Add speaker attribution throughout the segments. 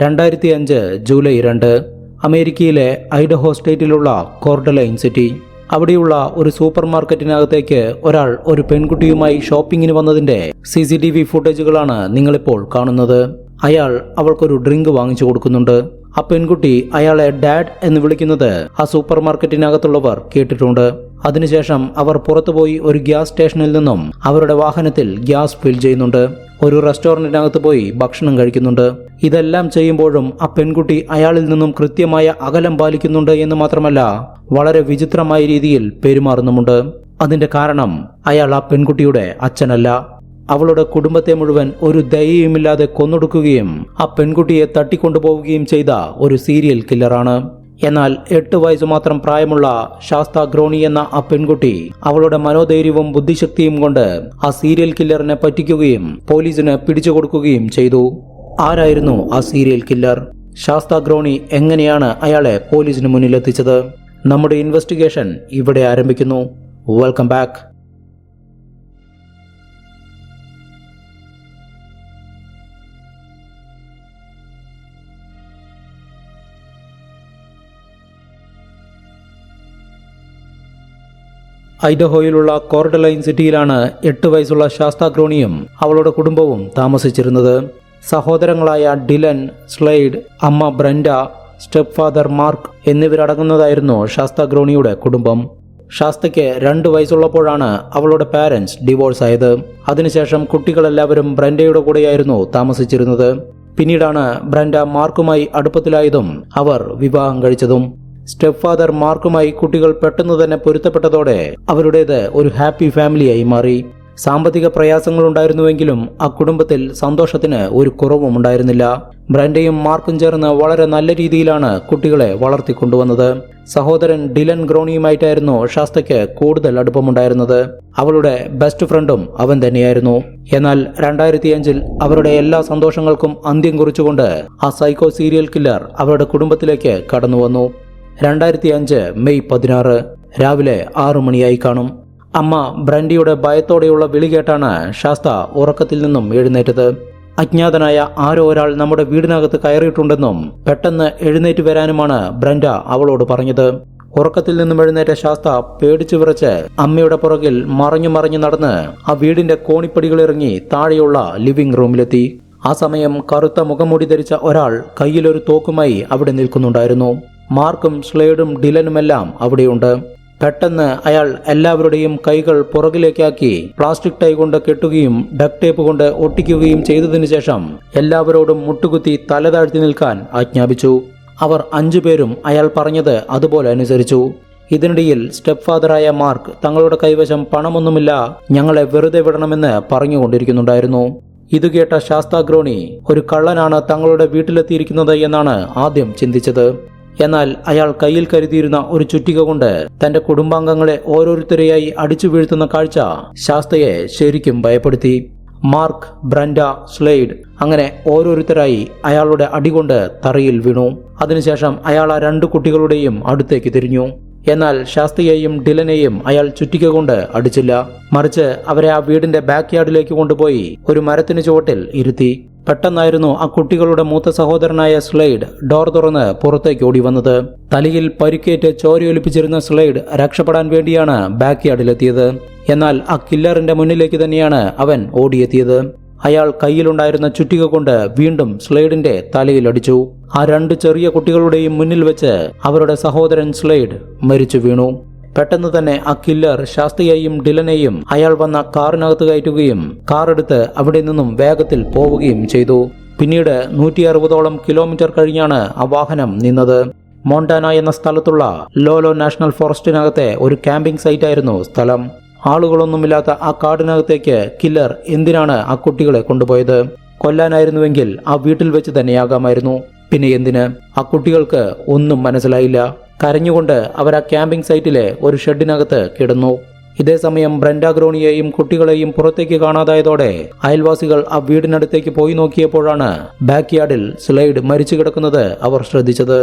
Speaker 1: രണ്ടായിരത്തി അഞ്ച് ജൂലൈ രണ്ട് അമേരിക്കയിലെ ഐഡഹോ സ്റ്റേറ്റിലുള്ള കോർഡലൈൻ സിറ്റി. അവിടെയുള്ള ഒരു സൂപ്പർ മാർക്കറ്റിനകത്തേക്ക് ഒരാൾ ഒരു പെൺകുട്ടിയുമായി ഷോപ്പിങ്ങിന് വന്നതിന്റെ സി സി ടി വി ഫുട്ടേജുകളാണ് നിങ്ങളിപ്പോൾ കാണുന്നത്. അയാൾ അവൾക്കൊരു ഡ്രിങ്ക് വാങ്ങിച്ചു കൊടുക്കുന്നുണ്ട്. ആ പെൺകുട്ടി അയാളെ ഡാഡ് എന്ന് വിളിക്കുന്നത് ആ സൂപ്പർ മാർക്കറ്റിനകത്തുള്ളവർ കേട്ടിട്ടുണ്ട്. അതിനുശേഷം അവർ പുറത്തുപോയി ഒരു ഗ്യാസ് സ്റ്റേഷനിൽ നിന്നും അവരുടെ വാഹനത്തിൽ ഗ്യാസ് ഫിൽ ചെയ്യുന്നുണ്ട്. ഒരു റെസ്റ്റോറന്റിനകത്ത് പോയി ഭക്ഷണം കഴിക്കുന്നുണ്ട്. ഇതെല്ലാം ചെയ്യുമ്പോഴും ആ പെൺകുട്ടി അയാളിൽ നിന്നും കൃത്യമായ അകലം പാലിക്കുന്നുണ്ട് എന്ന് മാത്രമല്ല വളരെ വിചിത്രമായ രീതിയിൽ പെരുമാറുന്നുമുണ്ട്. അതിന്റെ കാരണം അയാൾ ആ പെൺകുട്ടിയുടെ അച്ഛനല്ല. അവളുടെ കുടുംബത്തെ മുഴുവൻ ഒരു ദയയുമില്ലാതെ കൊന്നൊടുക്കുകയും ആ പെൺകുട്ടിയെ തട്ടിക്കൊണ്ടുപോവുകയും ചെയ്ത ഒരു സീരിയൽ കില്ലറാണ് എന്നാൽ എട്ട് വയസ്സ് മാത്രം പ്രായമുള്ള ശാസ്ത ഗ്രോണി എന്ന ആ പെൺകുട്ടി അവളുടെ മനോധൈര്യവും ബുദ്ധിശക്തിയും കൊണ്ട് ആ സീരിയൽ കില്ലറിനെ പറ്റിക്കുകയും പോലീസിന് പിടിച്ചു കൊടുക്കുകയും ചെയ്തു. ആരായിരുന്നു ആ സീരിയൽ കില്ലർ ശാസ്ത ഗ്രോണി എങ്ങനെയാണ് അയാളെ പോലീസിന് മുന്നിലെത്തിച്ചത്? നമ്മുടെ ഇൻവെസ്റ്റിഗേഷൻ ഇവിടെ ആരംഭിക്കുന്നു. വെൽക്കം ബാക്ക് ഐഡഹോയിലുള്ള കോർഡലൈൻ സിറ്റിയിലാണ് എട്ട് വയസ്സുള്ള ശാസ്ത ക്രോണിയും അവളുടെ കുടുംബവും താമസിച്ചിരുന്നത്. സഹോദരങ്ങളായ ഡിലൻ സ്ലൈഡ് അമ്മ ബ്രൻഡ സ്റ്റെപ്പ് ഫാദർ മാർക്ക് എന്നിവരടങ്ങുന്നതായിരുന്നു ശാസ്ത ഗ്രോണിയുടെ കുടുംബം. ശാസ്തയ്ക്ക് രണ്ട് വയസ്സുള്ളപ്പോഴാണ് അവളുടെ പാരൻസ് ഡിവോഴ്സ് ആയത്. അതിനുശേഷം കുട്ടികളെല്ലാവരും ബ്രൻഡയുടെ കൂടെയായിരുന്നു താമസിച്ചിരുന്നത്. പിന്നീടാണ് ബ്രൻഡ മാർക്കുമായി അടുപ്പത്തിലായതും അവർ വിവാഹം കഴിച്ചതും. സ്റ്റെപ്പ് ഫാദർ മാർക്കുമായി കുട്ടികൾ പെട്ടെന്ന് തന്നെ പൊരുത്തപ്പെട്ടതോടെ അവരുടേത് ഒരു ഹാപ്പി ഫാമിലിയായി മാറി. സാമ്പത്തിക പ്രയാസങ്ങൾ ഉണ്ടായിരുന്നുവെങ്കിലും ആ കുടുംബത്തിൽ സന്തോഷത്തിന് ഒരു കുറവും ഉണ്ടായിരുന്നില്ല. ബ്രൻഡയും മാർക്കും ചേർന്ന് വളരെ നല്ല രീതിയിലാണ് കുട്ടികളെ വളർത്തിക്കൊണ്ടുവന്നത്. സഹോദരൻ ഡിലൻ ഗ്രോണിയുമായിട്ടായിരുന്നു ഷാസ്തയ്ക്ക് കൂടുതൽ അടുപ്പമുണ്ടായിരുന്നത്. അവളുടെ ബെസ്റ്റ് ഫ്രണ്ടും അവൻ തന്നെയായിരുന്നു. എന്നാൽ രണ്ടായിരത്തി അഞ്ചിൽ അവരുടെ എല്ലാ സന്തോഷങ്ങൾക്കും അന്ത്യം കുറിച്ചുകൊണ്ട് ആ സൈക്കോ സീരിയൽ കില്ലർ അവരുടെ കുടുംബത്തിലേക്ക് കടന്നു വന്നു രണ്ടായിരത്തി അഞ്ച് മെയ് പതിനാറ് രാവിലെ ആറു മണിയായി കാണും. അമ്മ ബ്രാൻഡിയുടെ ഭയത്തോടെയുള്ള വിളി കേട്ടാണ് ശാസ്ത ഉറക്കത്തിൽ നിന്നും എഴുന്നേറ്റത്. അജ്ഞാതനായ ആരോ ഒരാൾ നമ്മുടെ വീടിനകത്ത് കയറിയിട്ടുണ്ടെന്നും പെട്ടെന്ന് എഴുന്നേറ്റ് വരാനുമാണ് ബ്രൻഡ അവളോട് പറഞ്ഞത്. ഉറക്കത്തിൽ നിന്നും എഴുന്നേറ്റ ശാസ്ത പേടിച്ചു വിറച്ച് അമ്മയുടെ പുറകിൽ മറഞ്ഞു മറിഞ്ഞു നടന്ന് ആ വീടിന്റെ കോണിപ്പടികളിറങ്ങി താഴെയുള്ള ലിവിംഗ് റൂമിലെത്തി. ആ സമയം കറുത്ത മുഖംമൂടി ധരിച്ച ഒരാൾ കയ്യിലൊരു തോക്കുമായി അവിടെ നിൽക്കുന്നുണ്ടായിരുന്നു. മാർക്കും സ്ലേഡും ഡിലനുമെല്ലാം അവിടെയുണ്ട്. പെട്ടെന്ന് അയാൾ എല്ലാവരുടെയും കൈകൾ പുറകിലേക്കാക്കി പ്ലാസ്റ്റിക് ടൈ കൊണ്ട് കെട്ടുകയും ഡക് ടേപ്പ് കൊണ്ട് ഒട്ടിക്കുകയും ചെയ്തതിനു ശേഷം എല്ലാവരോടും മുട്ടുകുത്തി തല താഴ്ത്തി നിൽക്കാൻ ആജ്ഞാപിച്ചു. അവർ അഞ്ചുപേരും അയാൾ പറഞ്ഞത് അതുപോലെ അനുസരിച്ചു. ഇതിനിടയിൽ സ്റ്റെപ്പ് ഫാദറായ മാർക്ക് തങ്ങളുടെ കൈവശം പണമൊന്നുമില്ല ഞങ്ങളെ വെറുതെ വിടണമെന്ന് പറഞ്ഞുകൊണ്ടിരിക്കുന്നുണ്ടായിരുന്നു. ഇത് കേട്ട ശാസ്താഗ്രോണി ഒരു കള്ളനാണ് തങ്ങളുടെ വീട്ടിലെത്തിയിരിക്കുന്നത് എന്നാണ് ആദ്യം ചിന്തിച്ചത്. എന്നാൽ അയാൾ കയ്യിൽ കരുതിയിരുന്ന ഒരു ചുറ്റിക കൊണ്ട് തന്റെ കുടുംബാംഗങ്ങളെ ഓരോരുത്തരെയായി അടിച്ചു വീഴ്ത്തുന്ന കാഴ്ച ശാസ്തയെ ശരിക്കും ഭയപ്പെടുത്തി. മാർക്ക് ബ്രൻഡ സ്ലെയ്ഡ് അങ്ങനെ ഓരോരുത്തരായി അയാളുടെ അടികൊണ്ട് തറയിൽ വീണു. അതിനുശേഷം അയാൾ ആ രണ്ട് കുട്ടികളുടെയും അടുത്തേക്ക് തിരിഞ്ഞു. എന്നാൽ ശാസ്ത്രിയെയും ഡിലനെയും അയാൾ ചുറ്റിക കൊണ്ട് അടിച്ചില്ല. മറിച്ച് അവരെ ആ വീടിന്റെ ബാക്ക് യാർഡിലേക്ക് കൊണ്ടുപോയി ഒരു മരത്തിന് ചുവട്ടിൽ ഇരുത്തി. പെട്ടെന്നായിരുന്നു ആ കുട്ടികളുടെ മൂത്ത സഹോദരനായ സ്ലൈഡ് ഡോർ തുറന്ന് പുറത്തേക്ക് ഓടി വന്നത് തലയിൽ പരിക്കേറ്റ് ചോരയൊലിപ്പിച്ചിരുന്ന സ്ലൈഡ് രക്ഷപ്പെടാൻ വേണ്ടിയാണ് ബാക്ക് യാർഡിലെത്തിയത് എന്നാൽ ആ കില്ലറിന്റെ മുന്നിലേക്ക് തന്നെയാണ് അവൻ ഓടിയെത്തിയത്. അയാൾ കയ്യിലുണ്ടായിരുന്ന ചുറ്റിക കൊണ്ട് വീണ്ടും സ്ലൈഡിന്റെ തലയിൽ അടിച്ചു ആ രണ്ട് ചെറിയ കുട്ടികളുടെയും മുന്നിൽ വെച്ച് അവരുടെ സഹോദരൻ സ്ലൈഡ് മരിച്ചു വീണു. പെട്ടെന്ന് തന്നെ ആ കില്ലർ ശാസ്ത്രിയെയും ഡിലനെയും അയാൾ വന്ന കാറിനകത്ത് കയറ്റുകയും കാർ എടുത്ത് അവിടെ നിന്നും വേഗത്തിൽ പോവുകയും ചെയ്തു. പിന്നീട് നൂറ്റി അറുപതോളം കിലോമീറ്റർ കഴിഞ്ഞാണ് ആ വാഹനം നിന്നത്. മോണ്ടാന എന്ന സ്ഥലത്തുള്ള ലോലോ നാഷണൽ ഫോറസ്റ്റിനകത്തെ ഒരു ക്യാമ്പിംഗ് സൈറ്റ് ആയിരുന്നു സ്ഥലം. ആളുകളൊന്നുമില്ലാത്ത ആ കാടിനകത്തേക്ക് കില്ലർ എന്തിനാണ് ആ കുട്ടികളെ കൊണ്ടുപോയത്? കൊല്ലാനായിരുന്നുവെങ്കിൽ ആ വീട്ടിൽ വെച്ച് തന്നെയാകാമായിരുന്നു. പിന്നെ എന്തിന്? ആ കുട്ടികൾക്ക് ഒന്നും മനസ്സിലായില്ല. കരഞ്ഞുകൊണ്ട് അവർ ആ ക്യാമ്പിംഗ് സൈറ്റിലെ ഒരു ഷെഡിനകത്ത് കിടന്നു. ഇതേസമയം ബ്രൻഡാഗ്രോണിയെയും കുട്ടികളെയും പുറത്തേക്ക് കാണാതായതോടെ അയൽവാസികൾ ആ വീടിനടുത്തേക്ക് പോയി നോക്കിയപ്പോഴാണ് ബാക്ക് യാർഡിൽ സ്ലൈഡ് മരിച്ചു കിടക്കുന്നത് അവർ ശ്രദ്ധിച്ചത്.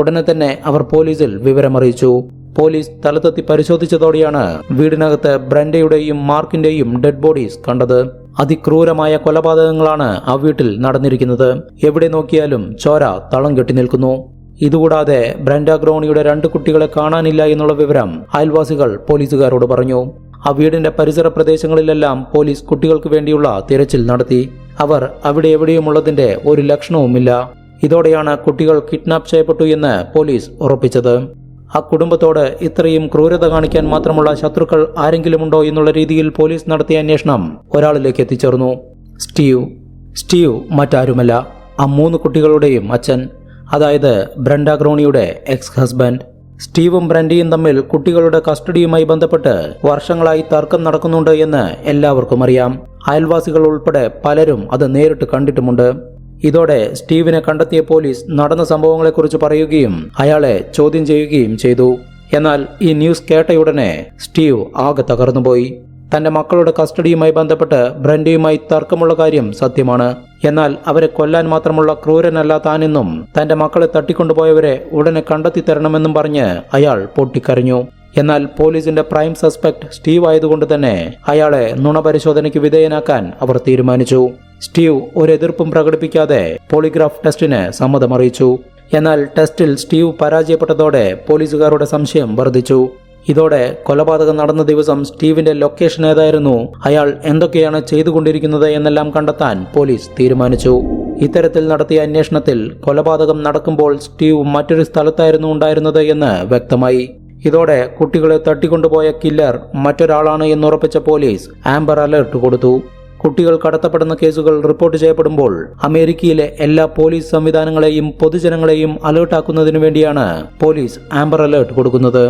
Speaker 1: ഉടനെ തന്നെ അവർ പോലീസിൽ വിവരമറിയിച്ചു. പോലീസ് സ്ഥലത്തെത്തി പരിശോധിച്ചതോടെയാണ് വീടിനകത്ത് ബ്രൻഡയുടെയും മാർക്കിന്റെയും ഡെഡ് ബോഡീസ് കണ്ടത്. അതിക്രൂരമായ കൊലപാതകങ്ങളാണ് ആ വീട്ടിൽ നടന്നിരിക്കുന്നത്. എവിടെ നോക്കിയാലും ചോര തളം കെട്ടി നിൽക്കുന്നു. ഇതുകൂടാതെ ബ്രൻഡ ഗ്രോണിയുടെ രണ്ട് കുട്ടികളെ കാണാനില്ല എന്നുള്ള വിവരം അയൽവാസികൾ പോലീസുകാരോട് പറഞ്ഞു. ആ വീടിന്റെ പരിസര പ്രദേശങ്ങളിലെല്ലാം പോലീസ് കുട്ടികൾക്ക് വേണ്ടിയുള്ള തിരച്ചിൽ നടത്തി. അവർ അവിടെ എവിടെയുമുള്ളതിന്റെ ഒരു ലക്ഷണവുമില്ല. ഇതോടെയാണ് കുട്ടികൾ കിഡ്നാപ്പ് ചെയ്യപ്പെട്ടു എന്ന് പോലീസ് ഉറപ്പിച്ചത്. ആ കുടുംബത്തോട് ഇത്രയും ക്രൂരത കാണിക്കാൻ മാത്രമുള്ള ശത്രുക്കൾ ആരെങ്കിലും ഉണ്ടോ എന്നുള്ള രീതിയിൽ പോലീസ് നടത്തിയ അന്വേഷണം ഒരാളിലേക്ക് എത്തിച്ചേർന്നു. സ്റ്റീവ്. സ്റ്റീവ് മറ്റാരുമല്ല. ആ മൂന്ന് കുട്ടികളുടെയും അച്ഛൻ. അതായത് ബ്രണ്ട ക്രോണിയുടെ എക്സ് ഹസ്ബൻഡ് സ്റ്റീവും ബ്രൻഡിയും തമ്മിൽ കുട്ടികളുടെ കസ്റ്റഡിയുമായി ബന്ധപ്പെട്ട് വർഷങ്ങളായി തർക്കം നടക്കുന്നുണ്ട് എന്ന് എല്ലാവർക്കും അറിയാം. അയൽവാസികൾ ഉൾപ്പെടെ പലരും അത് നേരിട്ട് കണ്ടിട്ടുമുണ്ട്. ഇതോടെ സ്റ്റീവിനെ കണ്ടെത്തിയ പോലീസ് നടന്ന സംഭവങ്ങളെക്കുറിച്ച് പറയുകയും അയാളെ ചോദ്യം ചെയ്യുകയും ചെയ്തു. എന്നാൽ ഈ ന്യൂസ് കേട്ടയുടനെ സ്റ്റീവ് ആകെ തകർന്നുപോയി. തന്റെ മക്കളുടെ കസ്റ്റഡിയുമായി ബന്ധപ്പെട്ട് ബ്രൻഡിയുമായി തർക്കമുള്ള കാര്യം സത്യമാണ്. എന്നാൽ അവരെ കൊല്ലാൻ മാത്രമുള്ള ക്രൂരനല്ല താനെന്നും തന്റെ മക്കളെ തട്ടിക്കൊണ്ടുപോയവരെ ഉടനെ കണ്ടെത്തി തരണമെന്നും പറഞ്ഞ് അയാൾ പൊട്ടിക്കരഞ്ഞു. എന്നാൽ പോലീസിന്റെ പ്രൈം സസ്പെക്ട് സ്റ്റീവ് ആയതുകൊണ്ട് തന്നെ അയാളെ നുണപരിശോധനയ്ക്ക് വിധേയനാക്കാൻ അവർ തീരുമാനിച്ചു. സ്റ്റീവ് ഒരു എതിർപ്പും പ്രകടിപ്പിക്കാതെ പോളിഗ്രാഫ് ടെസ്റ്റിന് സമ്മതമറിയിച്ചു. എന്നാൽ ടെസ്റ്റിൽ സ്റ്റീവ് പരാജയപ്പെട്ടതോടെ പോലീസുകാരുടെ സംശയം വർദ്ധിച്ചു. ഇതോടെ കൊലപാതകം നടന്ന ദിവസം സ്റ്റീവിന്റെ ലൊക്കേഷൻ ഏതായിരുന്നു? അയാൾ എന്തൊക്കെയാണ് ചെയ്തുകൊണ്ടിരിക്കുന്നത് എന്നെല്ലാം കണ്ടെത്താൻ പോലീസ് തീരുമാനിച്ചു. ഇത്തരത്തിൽ നടത്തിയ അന്വേഷണത്തിൽ കൊലപാതകം നടക്കുമ്പോൾ സ്റ്റീവ് മറ്റൊരു സ്ഥലത്തായിരുന്നു ഉണ്ടായിരുന്നത് എന്ന് വ്യക്തമായി. ഇതോടെ കുട്ടികളെ തട്ടിക്കൊണ്ടുപോയ കില്ലർ മറ്റൊരാളാണ് എന്നുറപ്പിച്ച പോലീസ് ആംബർ അലർട്ട് കൊടുത്തു. കുട്ടികൾ കടത്തപ്പെടുന്ന കേസുകൾ റിപ്പോർട്ട് ചെയ്യപ്പെടുമ്പോൾ അമേരിക്കയിലെ എല്ലാ പോലീസ് സംവിധാനങ്ങളെയും പൊതുജനങ്ങളെയും അലേർട്ടാക്കുന്നതിനു വേണ്ടിയാണ് പോലീസ് ആംബർ അലേർട്ട് കൊടുക്കുന്നത്.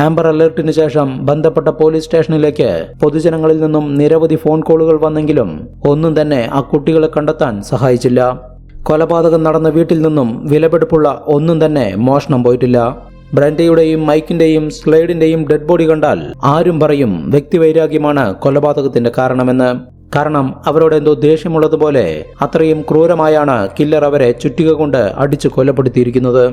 Speaker 1: ആംബർ അലർട്ടിന് ശേഷം ബന്ധപ്പെട്ട പോലീസ് സ്റ്റേഷനിലേക്ക് പൊതുജനങ്ങളിൽ നിന്നും നിരവധി ഫോൺ കോളുകൾ വന്നെങ്കിലും ഒന്നും തന്നെ ആ കുട്ടികളെ കണ്ടെത്താൻ സഹായിച്ചില്ല. കൊലപാതകം നടന്ന വീട്ടിൽ നിന്നും വിലപിടിപ്പുള്ള ഒന്നും തന്നെ മോഷണം പോയിട്ടില്ല. ബ്രൻഡയുടെയും മൈക്കിന്റെയും സ്ലൈഡിന്റെയും ഡെഡ് ബോഡി കണ്ടാൽ ആരും പറയും വ്യക്തിവൈരാഗ്യമാണ് കൊലപാതകത്തിന്റെ കാരണമെന്ന്. കാരണം അവരോട് എന്തോ ദേഷ്യമുള്ളതുപോലെ അത്രയും ക്രൂരമായാണ് കില്ലർ അവരെ ചുറ്റിക കൊണ്ട് അടിച്ചു കൊലപ്പെടുത്തിയിരിക്കുന്നത്.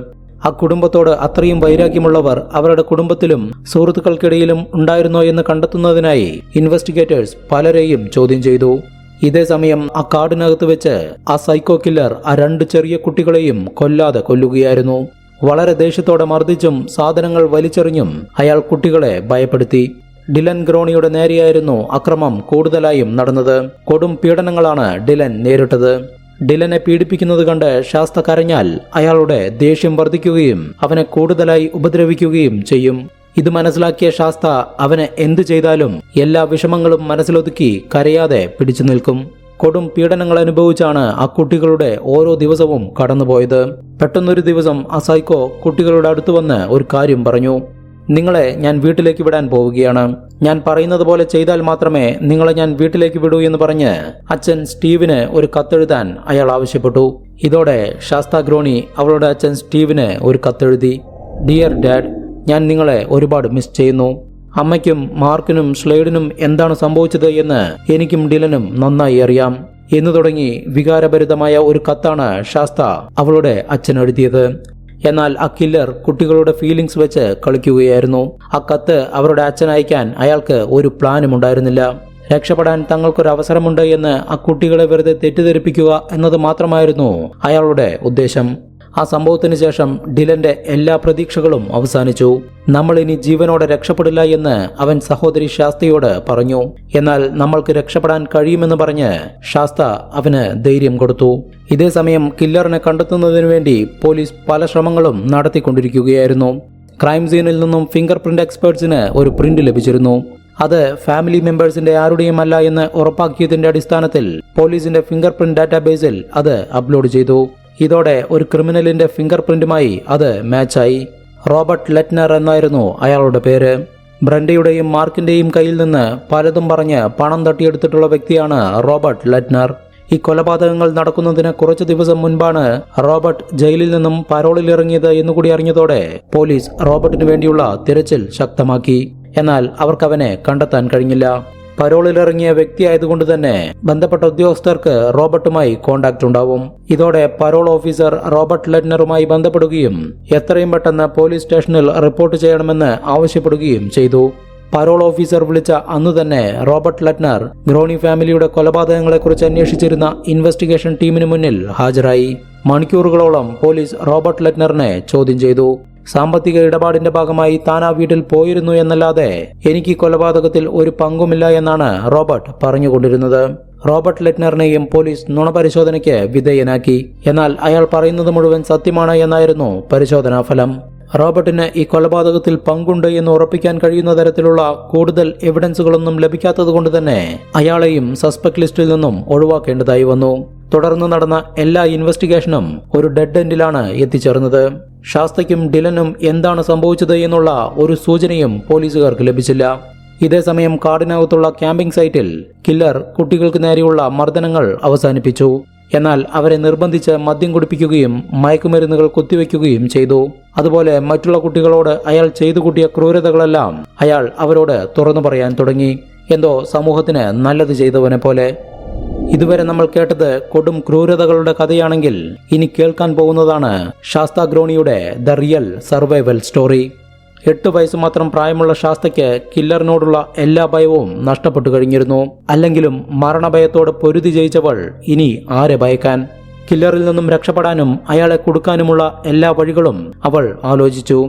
Speaker 1: ആ കുടുംബത്തോട് അത്രയും വൈരാഗ്യമുള്ളവർ അവരുടെ കുടുംബത്തിലും സുഹൃത്തുക്കൾക്കിടയിലും ഉണ്ടായിരുന്നോ എന്ന് കണ്ടെത്തുന്നതിനായി ഇൻവെസ്റ്റിഗേറ്റേഴ്സ് പലരെയും ചോദ്യം ചെയ്തു. ഇതേ സമയം ആ കാടിനകത്ത് വെച്ച് ആ സൈക്കോ കില്ലർ ആ രണ്ട് ചെറിയ കുട്ടികളെയും കൊല്ലാതെ കൊല്ലുകയായിരുന്നു. വളരെ ദേഷ്യത്തോടെ മർദ്ദിച്ചും സാധനങ്ങൾ വലിച്ചെറിഞ്ഞും അയാൾ കുട്ടികളെ ഭയപ്പെടുത്തി. ഡിലൻ ഗ്രോണിയുടെ നേരെയായിരുന്നു അക്രമം കൂടുതലായും നടന്നത്. കൊടും പീഡനങ്ങളാണ് ഡിലൻ നേരിട്ടത്. ഡിലനെ പീഡിപ്പിക്കുന്നത് കണ്ട് ശാസ്ത കരഞ്ഞാൽ അയാളുടെ ദേഷ്യം വർദ്ധിക്കുകയും അവനെ കൂടുതലായി ഉപദ്രവിക്കുകയും ചെയ്യും. ഇത് മനസ്സിലാക്കിയ ശാസ്ത അവനെ എന്തു ചെയ്താലും എല്ലാ വിഷമങ്ങളും മനസ്സിലൊതുക്കി കരയാതെ പിടിച്ചു നിൽക്കും. കൊടും പീഡനങ്ങൾ അനുഭവിച്ചാണ് ആ കുട്ടികളുടെ ഓരോ ദിവസവും കടന്നുപോയത്. പെട്ടെന്നൊരു ദിവസം ആ സൈക്കോ കുട്ടികളുടെ അടുത്ത് വന്ന് ഒരു കാര്യം പറഞ്ഞു. നിങ്ങളെ ഞാൻ വീട്ടിലേക്ക് വിടാൻ പോവുകയാണ്. ഞാൻ പറയുന്നത് പോലെ ചെയ്താൽ മാത്രമേ നിങ്ങളെ ഞാൻ വീട്ടിലേക്ക് വിടൂ എന്ന് പറഞ്ഞ് അച്ഛൻ സ്റ്റീവിന് ഒരു കത്തെഴുതാൻ അയാൾ ആവശ്യപ്പെട്ടു. ഇതോടെ ശാസ്ത ഗ്രോണി അവളുടെ അച്ഛൻ സ്റ്റീവിന് ഒരു കത്തെഴുതി. ഡിയർ ഡാഡ് ഞാൻ നിങ്ങളെ ഒരുപാട് മിസ് ചെയ്യുന്നു. അമ്മയ്ക്കും മാർക്കിനും സ്ലൈഡിനും എന്താണ് സംഭവിച്ചത് എന്ന് എനിക്കും ഡിലനും നന്നായി അറിയാം. എന്നു തുടങ്ങി വികാരഭരിതമായ ഒരു കത്താണ് ശാസ്ത അവളുടെ അച്ഛൻ എഴുതിയത്. എന്നാൽ ആ കില്ലർ കുട്ടികളുടെ ഫീലിംഗ്സ് വെച്ച് കളിക്കുകയായിരുന്നു. ആ കത്ത് അവരുടെ അച്ഛൻ അയക്കാൻ അയാൾക്ക് ഒരു പ്ലാനും ഉണ്ടായിരുന്നില്ല. രക്ഷപ്പെടാൻ തങ്ങൾക്കൊരു അവസരമുണ്ട് എന്ന് ആ കുട്ടികളെ വെറുതെ തെറ്റിദ്ധരിപ്പിക്കുക എന്നത് മാത്രമായിരുന്നു അയാളുടെ ഉദ്ദേശം. ആ സംഭവത്തിന് ശേഷം ഡിലന്റെ എല്ലാ പ്രതീക്ഷകളും അവസാനിച്ചു. നമ്മൾ ഇനി ജീവനോടെ രക്ഷപ്പെടില്ല എന്ന് അവൻ സഹോദരി ശാസ്തയോട് പറഞ്ഞു. എന്നാൽ നമ്മൾക്ക് രക്ഷപ്പെടാൻ കഴിയുമെന്ന് പറഞ്ഞ് ശാസ്ത അവന് ധൈര്യം കൊടുത്തു. ഇതേ സമയം കില്ലറിനെ കണ്ടെത്തുന്നതിനു വേണ്ടി പോലീസ് പല ശ്രമങ്ങളും നടത്തിക്കൊണ്ടിരിക്കുകയായിരുന്നു. ക്രൈം സീനിൽ നിന്നും ഫിംഗർ പ്രിന്റ് എക്സ്പേർട്സിന് ഒരു പ്രിന്റ് ലഭിച്ചിരുന്നു. അത് ഫാമിലി മെമ്പേഴ്സിന്റെ ആരുടെയും അല്ല എന്ന് ഉറപ്പാക്കിയതിന്റെ അടിസ്ഥാനത്തിൽ പോലീസിന്റെ ഫിംഗർ പ്രിന്റ് ഡാറ്റാബേസിൽ അത് അപ്ലോഡ് ചെയ്തു. ഇതോടെ ഒരു ക്രിമിനലിന്റെ ഫിംഗർ പ്രിന്റുമായി അത് മാച്ചായി. റോബർട്ട് ലെറ്റ്നർ എന്നായിരുന്നു അയാളുടെ പേര്. ബ്രണ്ടയുടെയും മാർക്കിന്റെയും കയ്യിൽ നിന്ന് പലതും പറഞ്ഞ് പണം തട്ടിയെടുത്തിട്ടുള്ള വ്യക്തിയാണ് റോബർട്ട് ലെറ്റ്നർ. ഈ കൊലപാതകങ്ങൾ നടക്കുന്നതിന് കുറച്ചു ദിവസം മുൻപാണ് റോബർട്ട് ജയിലിൽ നിന്നും പരോളിൽ ഇറങ്ങിയത് എന്നുകൂടി അറിഞ്ഞതോടെ പോലീസ് റോബർട്ടിനു വേണ്ടിയുള്ള തിരച്ചിൽ ശക്തമാക്കി. എന്നാൽ അവർക്കവനെ കണ്ടെത്താൻ കഴിഞ്ഞില്ല. പരോളിലിറങ്ങിയ വ്യക്തിയായതുകൊണ്ട് തന്നെ ബന്ധപ്പെട്ട ഉദ്യോഗസ്ഥർക്ക് റോബർട്ടുമായി കോണ്ടാക്ട് ഉണ്ടാവും. ഇതോടെ പരോൾ ഓഫീസർ റോബർട്ട് ലെറ്റ്നറുമായി ബന്ധപ്പെടുകയും എത്രയും പെട്ടെന്ന് പോലീസ് സ്റ്റേഷനിൽ റിപ്പോർട്ട് ചെയ്യണമെന്ന് ആവശ്യപ്പെടുകയും ചെയ്തു. പരോൾ ഓഫീസർ വിളിച്ച അന്നു തന്നെ റോബർട്ട് ലറ്റ്നർ ഗ്രോണി ഫാമിലിയുടെ കൊലപാതകങ്ങളെക്കുറിച്ച് അന്വേഷിച്ചിരുന്ന ഇൻവെസ്റ്റിഗേഷൻ ടീമിന് മുന്നിൽ ഹാജരായി. മണിക്കൂറുകളോളം പോലീസ് റോബർട്ട് ലറ്റ്നറിനെ ചോദ്യം ചെയ്തു. സാമ്പത്തിക ഇടപാടിന്റെ ഭാഗമായി താൻ ആ വീട്ടിൽ പോയിരുന്നു എന്നല്ലാതെ എനിക്ക് കൊലപാതകത്തിൽ ഒരു പങ്കുമില്ല എന്നാണ് റോബർട്ട് പറഞ്ഞുകൊണ്ടിരുന്നത്. റോബർട്ട് ലെറ്റ്നറിനെയും പോലീസ് നുണപരിശോധനയ്ക്ക് വിധേയനാക്കി. എന്നാൽ അയാൾ പറയുന്നത് മുഴുവൻ സത്യമാണ് എന്നായിരുന്നു പരിശോധനാ ഫലം. റോബർട്ടിന് ഈ കൊലപാതകത്തിൽ പങ്കുണ്ട് എന്ന് ഉറപ്പിക്കാൻ കഴിയുന്ന തരത്തിലുള്ള കൂടുതൽ എവിഡൻസുകളൊന്നും ലഭിക്കാത്തതുകൊണ്ട് തന്നെ അയാളെയും സസ്പെക്ട് ലിസ്റ്റിൽ നിന്നും ഒഴിവാക്കേണ്ടതായി വന്നു. തുടർന്ന് നടന്ന എല്ലാ ഇൻവെസ്റ്റിഗേഷനും ഒരു ഡെഡ് എൻഡിലാണ് എത്തിച്ചേർന്നത്. ശാസ്തയ്ക്കും ഡിലനും എന്താണ് സംഭവിച്ചത് എന്നുള്ള ഒരു സൂചനയും പോലീസുകാർക്ക് ലഭിച്ചില്ല. ഇതേസമയം കാടിനകത്തുള്ള ക്യാമ്പിംഗ് സൈറ്റിൽ കില്ലർ കുട്ടികൾക്ക് നേരെയുള്ള മർദ്ദനങ്ങൾ അവസാനിപ്പിച്ചു. എന്നാൽ അവരെ നിർബന്ധിച്ച് മദ്യം കുടിപ്പിക്കുകയും മയക്കുമരുന്നുകൾ കുത്തിവെക്കുകയും ചെയ്തു. അതുപോലെ മറ്റുള്ള കുട്ടികളോട് അയാൾ ചെയ്തു കൂട്ടിയ ക്രൂരതകളെല്ലാം അയാൾ അവരോട് തുറന്നു പറയാൻ തുടങ്ങി. എന്തോ സമൂഹത്തിന് നല്ലത് ചെയ്തവനെ പോലെ. ഇതുവരെ നമ്മൾ കേട്ടത് കൊടും ക്രൂരതകളുടെ കഥയാണെങ്കിൽ ഇനി കേൾക്കാൻ പോകുന്നതാണ് ശാസ്താഗ്രോണിയുടെ ദ റിയൽ സർവൈവൽ സ്റ്റോറി. എട്ട് വയസ്സ് മാത്രം പ്രായമുള്ള ശാസ്തയ്ക്ക് കില്ലറിനോടുള്ള എല്ലാ ഭയവും നഷ്ടപ്പെട്ടു കഴിഞ്ഞിരുന്നു. അല്ലെങ്കിലും മരണഭയത്തോട് പൊരുതി ജയിച്ചവൾ ഇനി ആരെ ഭയക്കാൻ? കില്ലറിൽ നിന്നും രക്ഷപ്പെടാനും അയാളെ കൊടുക്കാനുമുള്ള എല്ലാ വഴികളും അവൾ ആലോചിച്ചു.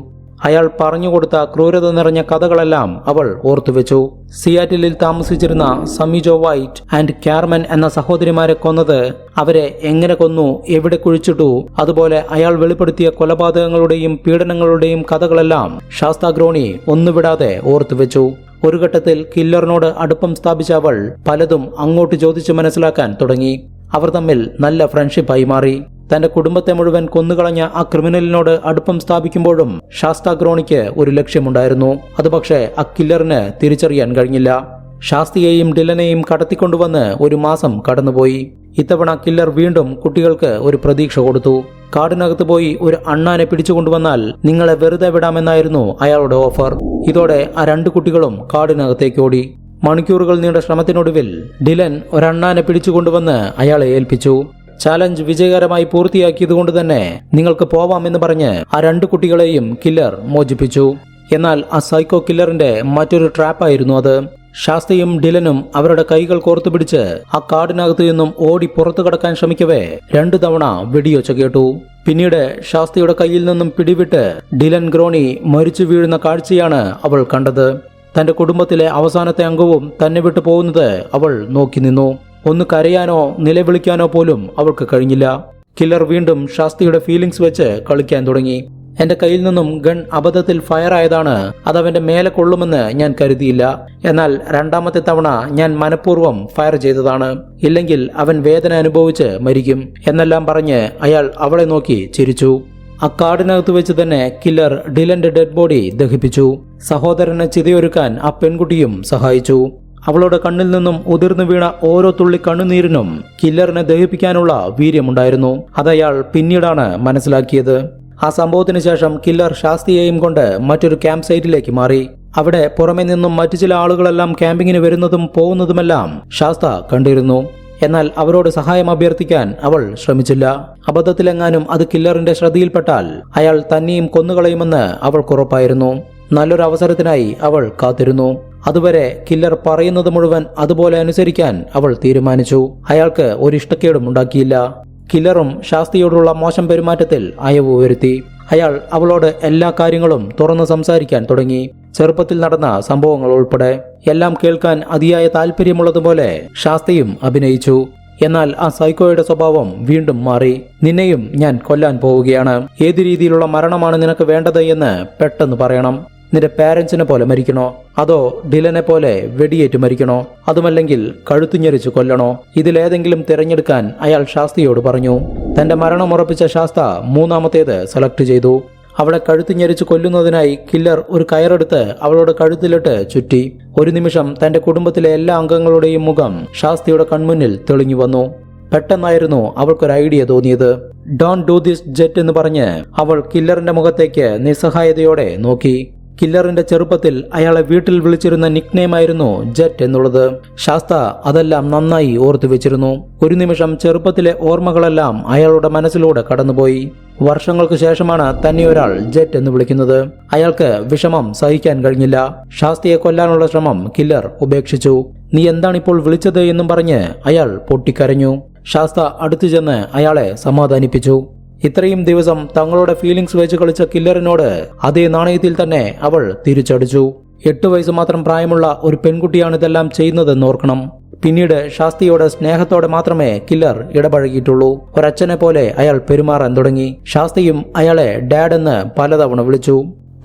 Speaker 1: അയാൾ പറഞ്ഞുകൊടുത്ത ക്രൂരത നിറഞ്ഞ കഥകളെല്ലാം അവൾ ഓർത്തുവെച്ചു സിയാറ്റിലിൽ താമസിച്ചിരുന്ന സമീജോ വൈറ്റ് ആൻഡ് ക്യാർമൻ എന്ന സഹോദരിമാരെ കൊന്നത് അവരെ എങ്ങനെ കൊന്നു എവിടെ കുഴിച്ചിട്ടു അതുപോലെ അയാൾ വെളിപ്പെടുത്തിയ കൊലപാതകങ്ങളുടെയും പീഡനങ്ങളുടെയും കഥകളെല്ലാം ശാസ്താഗ്രോണി ഒന്നുവിടാതെ ഓർത്തുവെച്ചു ഒരു ഘട്ടത്തിൽ കില്ലറിനോട് അടുപ്പം സ്ഥാപിച്ച അവൾ പലതും അങ്ങോട്ട് ചോദിച്ചു മനസ്സിലാക്കാൻ തുടങ്ങി. അവർ തമ്മിൽ നല്ല ഫ്രണ്ട്ഷിപ്പായി മാറി. തന്റെ കുടുംബത്തെ മുഴുവൻ കൊന്നുകളഞ്ഞ ആ ക്രിമിനലിനോട് അടുപ്പം സ്ഥാപിക്കുമ്പോഴും ശാസ്താഗ്രോണിക്ക് ഒരു ലക്ഷ്യമുണ്ടായിരുന്നു. അത് പക്ഷേ ആ കില്ലറിന് തിരിച്ചറിയാൻ കഴിഞ്ഞില്ല. ഷാസ്തിയെയും ഡിലനെയും കടത്തിക്കൊണ്ടുവന്ന് ഒരു മാസം കടന്നുപോയി. ഇത്തവണ കില്ലർ വീണ്ടും കുട്ടികൾക്ക് ഒരു പ്രതീക്ഷ കൊടുത്തു. കാടിനകത്ത് പോയി ഒരു അണ്ണാനെ പിടിച്ചുകൊണ്ടുവന്നാൽ നിങ്ങളെ വെറുതെ വിടാമെന്നായിരുന്നു അയാളുടെ ഓഫർ. ഇതോടെ ആ രണ്ട് കുട്ടികളും കാടിനകത്തേക്ക് ഓടി. മണിക്കൂറുകൾ നീണ്ട ശ്രമത്തിനൊടുവിൽ ഡിലൻ ഒരണ്ണാനെ പിടിച്ചുകൊണ്ടുവന്ന് അയാളെ ഏൽപ്പിച്ചു. ചാലഞ്ച് വിജയകരമായി പൂർത്തിയാക്കിയതുകൊണ്ട് തന്നെ നിങ്ങൾക്ക് പോവാമെന്ന് പറഞ്ഞ് ആ രണ്ട് കുട്ടികളെയും കില്ലർ മോചിപ്പിച്ചു. എന്നാൽ ആ സൈക്കോ കില്ലറിന്റെ മറ്റൊരു ട്രാപ്പായിരുന്നു അത്. ശാസ്തയും ഡിലനും അവരുടെ കൈകൾ കോർത്തുപിടിച്ച് ആ കാടിനകത്തു നിന്നും ഓടി പുറത്തു കടക്കാൻ ശ്രമിക്കവേ രണ്ടു തവണ വെടിയൊച്ച കേട്ടു. പിന്നീട് ശാസ്തിയുടെ കയ്യിൽ നിന്നും പിടിവിട്ട് ഡിലൻ ഗ്രോണി മരിച്ചു വീഴുന്ന കാഴ്ചയാണ് അവൾ കണ്ടത്. തന്റെ കുടുംബത്തിലെ അവസാനത്തെ അംഗവും തന്നെ വിട്ടു പോകുന്നത് അവൾ നോക്കി നിന്നു. ഒന്ന് കരയാനോ നിലവിളിക്കാനോ പോലും അവൾക്ക് കഴിഞ്ഞില്ല. കില്ലർ വീണ്ടും ശാസ്തിയുടെ ഫീലിംഗ്സ് വെച്ച് കളിക്കാൻ തുടങ്ങി. എന്റെ കയ്യിൽ നിന്നും ഗൺ അബദ്ധത്തിൽ ഫയർ ആയതാണ് അത് അവന്റെ മേലെ കൊള്ളുമെന്ന് ഞാൻ കരുതിയില്ല. എന്നാൽ രണ്ടാമത്തെ തവണ ഞാൻ മനഃപൂർവം ഫയർ ചെയ്തതാണ്. ഇല്ലെങ്കിൽ അവൻ വേദന അനുഭവിച്ച് മരിക്കും. എന്നെല്ലാം പറഞ്ഞ് അയാൾ അവളെ നോക്കി ചിരിച്ചു. അക്കാടിനകത്ത് വെച്ച് തന്നെ കില്ലർ ഡിലന്റെ ഡെഡ് ബോഡി ദഹിപ്പിച്ചു. സഹോദരനെ ചിതയൊരുക്കാൻ ആ പെൺകുട്ടിയും സഹായിച്ചു. അവളുടെ കണ്ണിൽ നിന്നും ഉതിർന്നു വീണ ഓരോ തുള്ളി കണ്ണുനീരിനും കില്ലറിനെ ദഹിപ്പിക്കാനുള്ള വീര്യമുണ്ടായിരുന്നു. അതയാൾ പിന്നീടാണ് മനസ്സിലാക്കിയത്. ആ സംഭവത്തിന് ശേഷം കില്ലർ ശാസ്തിയെയും കൊണ്ട് മറ്റൊരു ക്യാമ്പ് സൈറ്റിലേക്ക് മാറി. അവിടെ പുറമെ നിന്നും മറ്റു ചില ആളുകളെല്ലാം ക്യാമ്പിങ്ങിന് വരുന്നതും പോകുന്നതുമെല്ലാം ശാസ്ത കണ്ടിരുന്നു. എന്നാൽ അവരോട് സഹായം അഭ്യർത്ഥിക്കാൻ അവൾ ശ്രമിച്ചില്ല. അബദ്ധത്തിലെങ്ങാനും അത് കില്ലറിന്റെ ശ്രദ്ധയിൽപ്പെട്ടാൽ അയാൾ തന്നെയും കൊന്നുകളയുമെന്ന് അവൾക്കുറപ്പായിരുന്നു നല്ലൊരു അവസരത്തിനായി അവൾ കാത്തിരുന്നു. അതുവരെ കില്ലർ പറയുന്നത് മുഴുവൻ അതുപോലെ അനുസരിക്കാൻ അവൾ തീരുമാനിച്ചു. അയാൾക്ക് ഒരു ഇഷ്ടക്കേടും ഉണ്ടാക്കിയില്ല. കില്ലറും ശാസ്തിയോടുള്ള മോശം പെരുമാറ്റത്തിൽ അയവ് വരുത്തി അയാൾ അവളോട് എല്ലാ കാര്യങ്ങളും തുറന്നു സംസാരിക്കാൻ തുടങ്ങി. ചെറുപ്പത്തിൽ നടന്ന സംഭവങ്ങൾ ഉൾപ്പെടെ. എല്ലാം കേൾക്കാൻ അതിയായ താല്പര്യമുള്ളതുപോലെ ശാസ്തിയും അഭിനയിച്ചു. എന്നാൽ ആ സൈക്കോയുടെ സ്വഭാവം വീണ്ടും മാറി. നിന്നെയും ഞാൻ കൊല്ലാൻ പോവുകയാണ്. ഏത് രീതിയിലുള്ള മരണമാണ് നിനക്ക് വേണ്ടത് എന്ന് പെട്ടെന്ന് പറയണം. നിന്റെ പാരന്റ്സിനെ പോലെ മരിക്കണോ? അതോ ഡിലനെ പോലെ വെടിയേറ്റ് മരിക്കണോ? അതുമല്ലെങ്കിൽ കഴുത്തുഞ്ഞരിച്ച് കൊല്ലണോ? ഇതിലേതെങ്കിലും തിരഞ്ഞെടുക്കാൻ അയാൾ ശാസ്തിയോട് പറഞ്ഞു. തന്റെ മരണം ഉറപ്പിച്ച ശാസ്ത മൂന്നാമത്തേത് സെലക്ട് ചെയ്തു. അവളെ കഴുത്തുഞ്ഞെരിച്ച് കൊല്ലുന്നതിനായി കില്ലർ ഒരു കയറെടുത്ത് അവളുടെ കഴുത്തിലിട്ട് ചുറ്റി. ഒരു നിമിഷം തന്റെ കുടുംബത്തിലെ എല്ലാ അംഗങ്ങളുടെയും മുഖം ശാസ്തിയുടെ കൺമുന്നിൽ തെളിഞ്ഞു വന്നു. പെട്ടെന്നായിരുന്നു അവൾക്കൊരു ഐഡിയ തോന്നിയത്. ഡോൺ ഡു ദിസ് ജെറ്റ് എന്ന് പറഞ്ഞ് അവൾ കില്ലറിന്റെ മുഖത്തേക്ക് നിസ്സഹായതയോടെ നോക്കി. കില്ലറിന്റെ ചെറുപ്പത്തിൽ അയാളെ വീട്ടിൽ വിളിച്ചിരുന്ന നിക്നെയിമായിരുന്നു ജെറ്റ് എന്നുള്ളത്. ശാസ്ത അതെല്ലാം നന്നായി ഓർത്തു വെച്ചിരുന്നു. ഒരു നിമിഷം ചെറുപ്പത്തിലെ ഓർമ്മകളെല്ലാം അയാളുടെ മനസ്സിലൂടെ കടന്നുപോയി. വർഷങ്ങൾക്ക് ശേഷമാണ് തന്നെ ഒരാൾ ജെറ്റ് എന്ന് വിളിക്കുന്നത്. അയാൾക്ക് വിഷമം സഹിക്കാൻ കഴിഞ്ഞില്ല. ശാസ്തിയെ കൊല്ലാനുള്ള ശ്രമം കില്ലർ ഉപേക്ഷിച്ചു. നീ എന്താണിപ്പോൾ വിളിച്ചത്? എന്നും പറഞ്ഞ് അയാൾ പൊട്ടിക്കരഞ്ഞു. ശാസ്ത അടുത്തു ചെന്ന് അയാളെ സമാധാനിപ്പിച്ചു. ഇത്രയും ദിവസം തങ്ങളുടെ ഫീലിംഗ്സ് വെച്ച് കളിച്ച കില്ലറിനോട് അതേ നാണയത്തിൽ തന്നെ അവൾ തിരിച്ചടിച്ചു. എട്ട് വയസ്സ് മാത്രം പ്രായമുള്ള ഒരു പെൺകുട്ടിയാണ് ഇതെല്ലാം ചെയ്യുന്നതെന്ന് ഓർക്കണം. പിന്നീട് ശാസ്തിയോട് സ്നേഹത്തോടെ മാത്രമേ കില്ലർ ഇടപഴകിയിട്ടുള്ളൂ. ഒരച്ഛനെ പോലെ അയാൾ പെരുമാറാൻ തുടങ്ങി. ശാസ്തിയും അയാളെ ഡാഡ് എന്ന് പലതവണ വിളിച്ചു.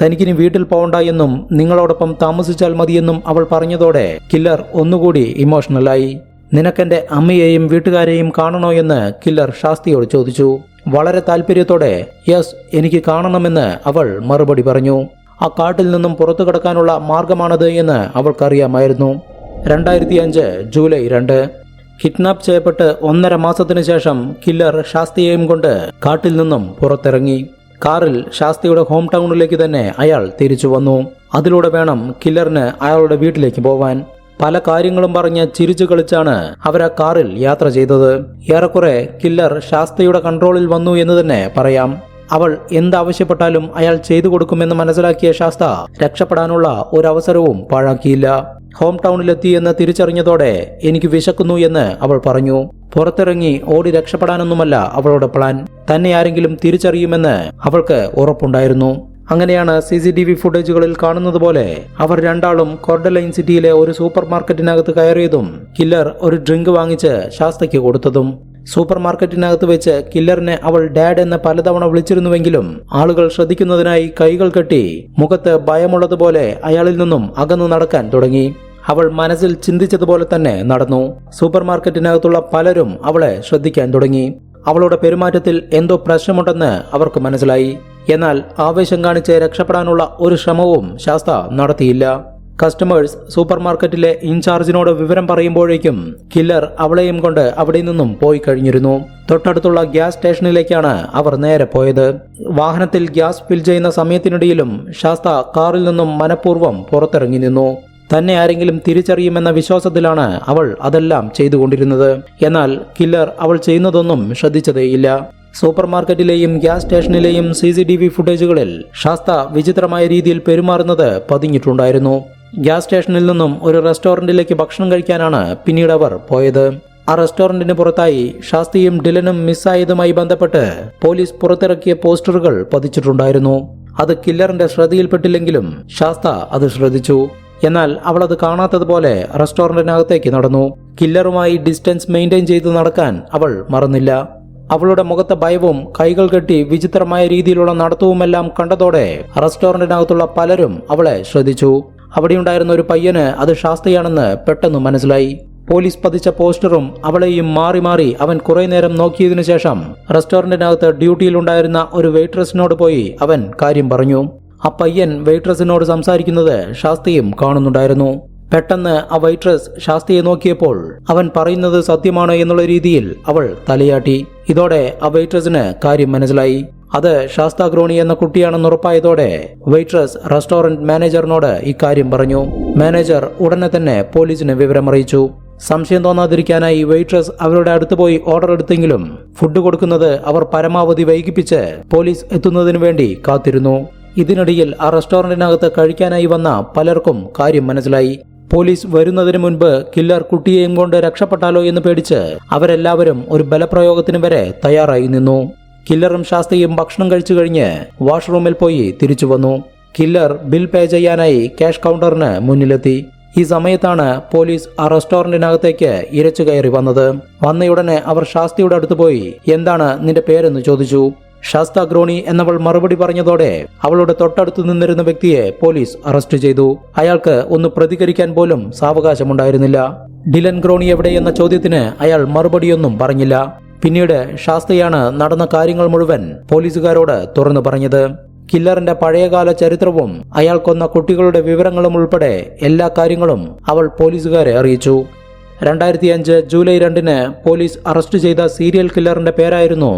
Speaker 1: തനിക്കിനി വീട്ടിൽ പോകണ്ട എന്നും നിങ്ങളോടൊപ്പം താമസിച്ചാൽ മതിയെന്നും അവൾ പറഞ്ഞതോടെ കില്ലർ ഒന്നുകൂടി ഇമോഷണലായി നിനക്കെന്റെ അമ്മയെയും വീട്ടുകാരെയും കാണണോ എന്ന് കില്ലർ ശാസ്തിയോട് ചോദിച്ചു. വളരെ താല്പര്യത്തോടെ യെസ് എനിക്ക് കാണണമെന്ന് അവൾ മറുപടി പറഞ്ഞു. ആ കാട്ടിൽ നിന്നും പുറത്തു കടക്കാനുള്ള മാർഗമാണത് എന്ന് അവൾക്കറിയാമായിരുന്നു. രണ്ടായിരത്തി അഞ്ച് ജൂലൈ രണ്ട്. കിഡ്നാപ്പ് ചെയ്യപ്പെട്ട് ഒന്നര മാസത്തിനു ശേഷം കില്ലർ ശാസ്തിയെയും കൊണ്ട് കാട്ടിൽ നിന്നും പുറത്തിറങ്ങി. കാറിൽ ശാസ്തിയുടെ ഹോം ടൗണിലേക്ക് തന്നെ അയാൾ തിരിച്ചു വന്നു. അതിലൂടെ വേണം കില്ലറിന് അയാളുടെ വീട്ടിലേക്ക് പോവാൻ. പല കാര്യങ്ങളും പറഞ്ഞ് ചിരിച്ചു കളിച്ചാണ് അവർ ആ കാറിൽ യാത്ര ചെയ്തത്. ഏറെക്കുറെ കില്ലർ ശാസ്തയുടെ കൺട്രോളിൽ വന്നു എന്ന് തന്നെ പറയാം. അവൾ എന്താവശ്യപ്പെട്ടാലും അയാൾ ചെയ്തു കൊടുക്കുമെന്ന് മനസ്സിലാക്കിയ ശാസ്ത രക്ഷപ്പെടാനുള്ള ഒരവസരവും പാഴാക്കിയില്ല. ഹോം ടൗണിലെത്തി എന്ന് തിരിച്ചറിഞ്ഞതോടെ എനിക്ക് വിശക്കുന്നു എന്ന് അവൾ പറഞ്ഞു. പുറത്തിറങ്ങി ഓടി രക്ഷപ്പെടാനൊന്നുമല്ല അവളുടെ പ്ലാൻ. തന്നെ ആരെങ്കിലും തിരിച്ചറിയുമെന്ന് അവൾക്ക് ഉറപ്പുണ്ടായിരുന്നു. അങ്ങനെയാണ് സി സി ടി വി ഫുട്ടേജുകളിൽ കാണുന്നത് പോലെ അവർ രണ്ടാളും കോർഡലൈൻ സിറ്റിയിലെ ഒരു സൂപ്പർ മാർക്കറ്റിനകത്ത് കയറിയതും കില്ലർ ഒരു ഡ്രിങ്ക് വാങ്ങിച്ച് ശാസ്തയ്ക്ക് കൊടുത്തതും. സൂപ്പർ മാർക്കറ്റിനകത്ത് വെച്ച് കില്ലറിനെ അവൾ ഡാഡ് എന്ന് പലതവണ വിളിച്ചിരുന്നുവെങ്കിലും ആളുകൾ ശ്രദ്ധിക്കുന്നതിനായി കൈകൾ കെട്ടി മുഖത്ത് ഭയമുള്ളതുപോലെ അയാളിൽ നിന്നും അകന്നു നടക്കാൻ തുടങ്ങി. അവൾ മനസ്സിൽ ചിന്തിച്ചതുപോലെ തന്നെ നടന്നു. സൂപ്പർ മാർക്കറ്റിനകത്തുള്ള പലരും അവളെ ശ്രദ്ധിക്കാൻ തുടങ്ങി. അവളുടെ പെരുമാറ്റത്തിൽ എന്തോ പ്രശ്നമുണ്ടെന്ന് അവർക്ക് മനസ്സിലായി. എന്നാൽ ആവേശം കാണിച്ച് രക്ഷപ്പെടാനുള്ള ഒരു ശ്രമവും ശാസ്ത നടത്തിയില്ല. കസ്റ്റമേഴ്സ് സൂപ്പർമാർക്കറ്റിലെ ഇൻചാർജിനോട് വിവരം പറയുമ്പോഴേക്കും കില്ലർ അവളെയും കൊണ്ട് അവിടെ നിന്നും പോയി കഴിഞ്ഞിരുന്നു. തൊട്ടടുത്തുള്ള ഗ്യാസ് സ്റ്റേഷനിലേക്കാണ് അവർ നേരെ പോയത്. വാഹനത്തിൽ ഗ്യാസ് ഫിൽ ചെയ്യുന്ന സമയത്തിനിടയിലും ശാസ്ത കാറിൽ നിന്നും മനഃപൂർവം പുറത്തിറങ്ങി നിന്നു. തന്നെ ആരെങ്കിലും തിരിച്ചറിയുമെന്ന വിശ്വാസത്തിലാണ് അവൾ അതെല്ലാം ചെയ്തുകൊണ്ടിരുന്നത്. എന്നാൽ കില്ലർ അവൾ ചെയ്യുന്നതൊന്നും ശ്രദ്ധിച്ചതേയില്ല. സൂപ്പർ മാർക്കറ്റിലെയും ഗ്യാസ് സ്റ്റേഷനിലെയും സി സി ടി വി ഫുട്ടേജുകളിൽ ശാസ്ത വിചിത്രമായ രീതിയിൽ പെരുമാറുന്നത് പതിഞ്ഞിട്ടുണ്ടായിരുന്നു. ഗ്യാസ് സ്റ്റേഷനിൽ നിന്നും ഒരു റെസ്റ്റോറന്റിലേക്ക് ഭക്ഷണം കഴിക്കാനാണ് പിന്നീട് അവർ പോയത്. ആ റെസ്റ്റോറന്റിന് പുറത്തായി ശാസ്തിയും ഡിലനും മിസ്സായതുമായി ബന്ധപ്പെട്ട് പോലീസ് പുറത്തിറക്കിയ പോസ്റ്ററുകൾ പതിച്ചിട്ടുണ്ടായിരുന്നു. അത് കില്ലറിന്റെ ശ്രദ്ധയിൽപ്പെട്ടില്ലെങ്കിലും ശാസ്ത അത് ശ്രദ്ധിച്ചു. എന്നാൽ അവൾ അത് കാണാത്തതുപോലെ റെസ്റ്റോറന്റിനകത്തേക്ക് നടന്നു. കില്ലറുമായി ഡിസ്റ്റൻസ് മെയിന്റെയിൻ ചെയ്ത് നടക്കാൻ അവൾ മറന്നില്ല. അവളുടെ മുഖത്തെ ഭയവും കൈകൾ കെട്ടി വിചിത്രമായ രീതിയിലുള്ള നടത്തവുമെല്ലാം കണ്ടതോടെ റെസ്റ്റോറന്റിനകത്തുള്ള പലരും അവളെ ശ്രദ്ധിച്ചു. അവിടെയുണ്ടായിരുന്ന ഒരു പയ്യന് അത് ശാസ്തയാണെന്ന് പെട്ടെന്ന് മനസ്സിലായി. പോലീസ് പതിച്ച പോസ്റ്ററും അവളെയും മാറി മാറി അവൻ കുറെ നേരം നോക്കിയതിനു ശേഷം റെസ്റ്റോറന്റിനകത്ത് ഡ്യൂട്ടിയിലുണ്ടായിരുന്ന ഒരു വെയിട്രസിനോട് പോയി അവൻ കാര്യം പറഞ്ഞു. ആ പയ്യൻ വെയിട്രസിനോട് സംസാരിക്കുന്നത് ശാസ്തിയും കാണുന്നുണ്ടായിരുന്നു. പെട്ടെന്ന് ആ വൈട്രസ് ശാസ്തിയെ നോക്കിയപ്പോൾ അവൻ പറയുന്നത് സത്യമാണ് എന്നുള്ള രീതിയിൽ അവൾ തലയാട്ടി. ഇതോടെ ആ വൈട്രസിന് കാര്യം മനസ്സിലായി. അത് ശാസ്താഗ്രോണി എന്ന കുട്ടിയാണെന്ന് ഉറപ്പായതോടെ വെയിട്രസ് റെസ്റ്റോറന്റ് മാനേജറിനോട് ഇക്കാര്യം പറഞ്ഞു. മാനേജർ ഉടനെ തന്നെ പോലീസിന് വിവരമറിയിച്ചു. സംശയം തോന്നാതിരിക്കാനായി വെയിട്രസ് അവരുടെ അടുത്ത് പോയി ഓർഡർ എടുത്തെങ്കിലും ഫുഡ് കൊടുക്കുന്നത് അവർ പരമാവധി വൈകിപ്പിച്ച് പോലീസ് എത്തുന്നതിനു വേണ്ടി കാത്തിരുന്നു. ഇതിനിടയിൽ ആ റെസ്റ്റോറന്റിനകത്ത് കഴിക്കാനായി വന്ന പലർക്കും കാര്യം മനസ്സിലായി. പോലീസ് വരുന്നതിന് മുൻപ് കില്ലർ കുട്ടിയെയും കൊണ്ട് രക്ഷപ്പെട്ടാലോ എന്ന് പേടിച്ച് അവരെല്ലാവരും ഒരു ബലപ്രയോഗത്തിന് വരെ തയ്യാറായി നിന്നു. കില്ലറും ശാസ്ത്രിയും ഭക്ഷണം കഴിച്ചു കഴിഞ്ഞ് വാഷ്റൂമിൽ പോയി തിരിച്ചു വന്നു. കില്ലർ ബിൽ പേ ചെയ്യാനായി ക്യാഷ് കൗണ്ടറിന് മുന്നിലെത്തി. ഈ സമയത്താണ് പോലീസ് ആ റെസ്റ്റോറന്റിനകത്തേക്ക് ഇരച്ചു കയറി വന്നത്. വന്നയുടനെ അവർ ശാസ്തിയുടെ അടുത്ത് പോയി എന്താണ് നിന്റെ പേരെന്ന് ചോദിച്ചു. ശാസ്ത ഗ്രോണി എന്നവൾ മറുപടി പറഞ്ഞതോടെ അവളുടെ തൊട്ടടുത്ത് നിന്നിരുന്ന വ്യക്തിയെ പോലീസ് അറസ്റ്റ് ചെയ്തു. അയാൾക്ക് ഒന്ന് പ്രതികരിക്കാൻ പോലും സാവകാശമുണ്ടായിരുന്നില്ല. ഡിലൻ ഗ്രോണി എവിടെയെന്ന ചോദ്യത്തിന് അയാൾ മറുപടിയൊന്നും പറഞ്ഞില്ല. പിന്നീട് ശാസ്തയാണ് നടന്ന കാര്യങ്ങൾ മുഴുവൻ പോലീസുകാരോട് തുറന്നു പറഞ്ഞത്. കില്ലറിന്റെ പഴയകാല ചരിത്രവും അയാൾ കൊന്ന കുട്ടികളുടെ വിവരങ്ങളും ഉൾപ്പെടെ എല്ലാ കാര്യങ്ങളും അവൾ പോലീസുകാരെ അറിയിച്ചു. രണ്ടായിരത്തി അഞ്ച് ജൂലൈ രണ്ടിന് പോലീസ് അറസ്റ്റ് ചെയ്ത സീരിയൽ കില്ലറിന്റെ പേരായിരുന്നു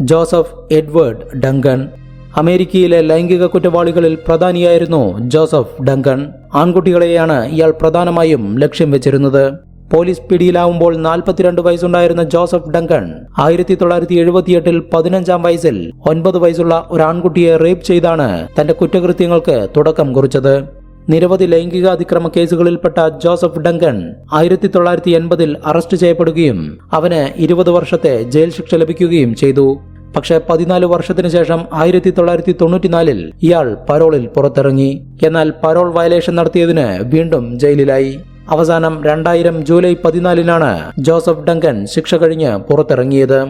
Speaker 1: ജോസഫ് എഡ്വേർഡ് ഡങ്കൺ. അമേരിക്കയിലെ ലൈംഗിക കുറ്റവാളികളിൽ പ്രധാനിയായിരുന്നു ജോസഫ് ഡങ്കൺ. ആൺകുട്ടികളെയാണ് ഇയാൾ പ്രധാനമായും ലക്ഷ്യം വെച്ചിരുന്നത്. പോലീസ് പിടിയിലാവുമ്പോൾ നാൽപ്പത്തിരണ്ട് വയസ്സുണ്ടായിരുന്ന ജോസഫ് ഡങ്കൺ ആയിരത്തി തൊള്ളായിരത്തി എഴുപത്തിയെട്ടിൽ പതിനഞ്ചാം വയസ്സിൽ ഒൻപത് വയസ്സുള്ള ഒരു ആൺകുട്ടിയെ റേപ്പ് ചെയ്താണ് തന്റെ കുറ്റകൃത്യങ്ങൾക്ക് തുടക്കം കുറിച്ചത്. നിരവധി ലൈംഗിക അതിക്രമ കേസുകളിൽപ്പെട്ട ജോസഫ് ഡങ്കൺ ആയിരത്തി തൊള്ളായിരത്തി എൺപതിൽ അറസ്റ്റ് ചെയ്യപ്പെടുകയും അവന് ഇരുപത് വർഷത്തെ ജയിൽ ശിക്ഷ ലഭിക്കുകയും ചെയ്തു. പക്ഷേ പതിനാല് വർഷത്തിനു ശേഷം ആയിരത്തി തൊള്ളായിരത്തി തൊണ്ണൂറ്റിനാലിൽ ഇയാൾ പരോളിൽ പുറത്തിറങ്ങി. എന്നാൽ പരോൾ വയലേഷൻ നടത്തിയതിന് വീണ്ടും ജയിലിലായി. അവസാനം രണ്ടായിരം ജൂലൈ പതിനാലിനാണ് ജോസഫ് ഡങ്കൻ ശിക്ഷ കഴിഞ്ഞ് പുറത്തിറങ്ങിയത്.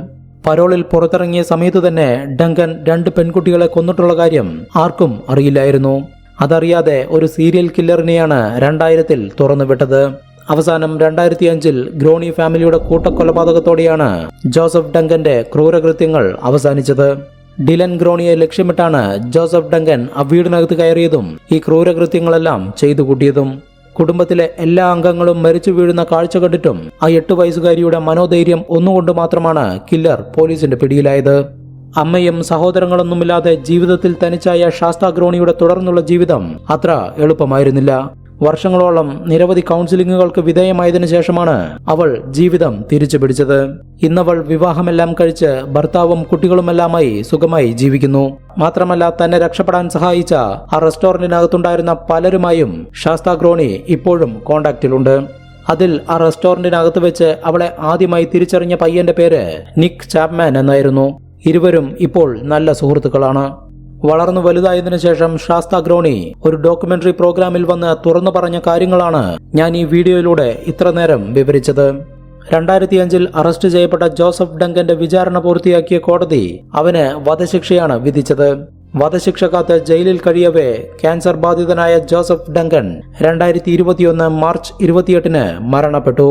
Speaker 1: പരോളിൽ പുറത്തിറങ്ങിയ സമയത്ത് തന്നെ ഡങ്കൻ രണ്ട് പെൺകുട്ടികളെ കൊന്നിട്ടുള്ള കാര്യം ആർക്കും അറിയില്ലായിരുന്നു. അതറിയാതെ ഒരു സീരിയൽ കില്ലറിനെയാണ് രണ്ടായിരത്തിൽ തുറന്നുവിട്ടത്. അവസാനം രണ്ടായിരത്തി അഞ്ചിൽ ഗ്രോണി ഫാമിലിയുടെ കൂട്ടക്കൊലപാതകത്തോടെയാണ് ജോസഫ് ഡങ്കന്റെ ക്രൂരകൃത്യങ്ങൾ അവസാനിച്ചത്. ഡിലൻ ഗ്രോണിയെ ലക്ഷ്യമിട്ടാണ് ജോസഫ് ഡങ്കൻ ആ വീടിനകത്ത് കയറിയതും ഈ ക്രൂരകൃത്യങ്ങളെല്ലാം ചെയ്തു കൂട്ടിയതും. കുടുംബത്തിലെ എല്ലാ അംഗങ്ങളും മരിച്ചു വീഴുന്ന കാഴ്ച കണ്ടിട്ടും ആ എട്ട് വയസ്സുകാരിയുടെ മനോധൈര്യം ഒന്നുകൊണ്ട് മാത്രമാണ് കില്ലർ പോലീസിന്റെ പിടിയിലായത്. അമ്മയും സഹോദരങ്ങളൊന്നുമില്ലാതെ ജീവിതത്തിൽ തനിച്ചായ ശാസ്താഗ്രോണിയുടെ തുടർന്നുള്ള ജീവിതം അത്ര എളുപ്പമായിരുന്നില്ല. വർഷങ്ങളോളം നിരവധി കൗൺസിലിങ്ങുകൾക്ക് വിധേയമായതിനു ശേഷമാണ് അവൾ ജീവിതം തിരിച്ചു പിടിച്ചത്. ഇന്നവൾ വിവാഹമെല്ലാം കഴിച്ച് ഭർത്താവും കുട്ടികളുമെല്ലാമായി സുഖമായി ജീവിക്കുന്നു. മാത്രമല്ല തന്നെ രക്ഷപ്പെടാൻ സഹായിച്ച ആ റെസ്റ്റോറന്റിനകത്തുണ്ടായിരുന്ന പലരുമായും ശാസ്താഗ്രോണി ഇപ്പോഴും കോണ്ടാക്റ്റിലുണ്ട്. അതിൽ ആ റെസ്റ്റോറന്റിനകത്ത് വെച്ച് അവളെ ആദ്യമായി തിരിച്ചറിഞ്ഞ പയ്യന്റെ പേര് നിക് ചാപ്മാൻ എന്നായിരുന്നു. ഇരുവരും ഇപ്പോൾ നല്ല സുഹൃത്തുക്കളാണ്. വളർന്നു വലുതായതിനു ശേഷം ശാസ്ത ഗ്രോണി ഒരു ഡോക്യുമെന്ററി പ്രോഗ്രാമിൽ വന്ന് തുറന്നു പറഞ്ഞ കാര്യങ്ങളാണ് ഞാൻ ഈ വീഡിയോയിലൂടെ ഇത്ര നേരം വിവരിച്ചത്. രണ്ടായിരത്തി അഞ്ചിൽ അറസ്റ്റ് ചെയ്യപ്പെട്ട ജോസഫ് ഡങ്കന്റെ വിചാരണ പൂർത്തിയാക്കിയ കോടതി അവന് വധശിക്ഷയാണ് വിധിച്ചത്. വധശിക്ഷ കാത്ത് ജയിലിൽ കഴിയവേ ക്യാൻസർ ബാധിതനായ ജോസഫ് ഡങ്കൻ രണ്ടായിരത്തി ഇരുപത്തിയൊന്ന് മാർച്ച് ഇരുപത്തിയെട്ടിന് മരണപ്പെട്ടു.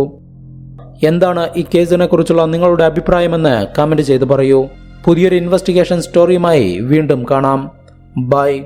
Speaker 1: എന്താണ് ഈ കേസിനെ കുറിച്ചുള്ള നിങ്ങളുടെ അഭിപ്രായമെന്ന് കമന്റ് ചെയ്ത് പറയൂ. പുതിയൊരു ഇൻവെസ്റ്റിഗേഷൻ സ്റ്റോറിയുമായി വീണ്ടും കാണാം. ബൈ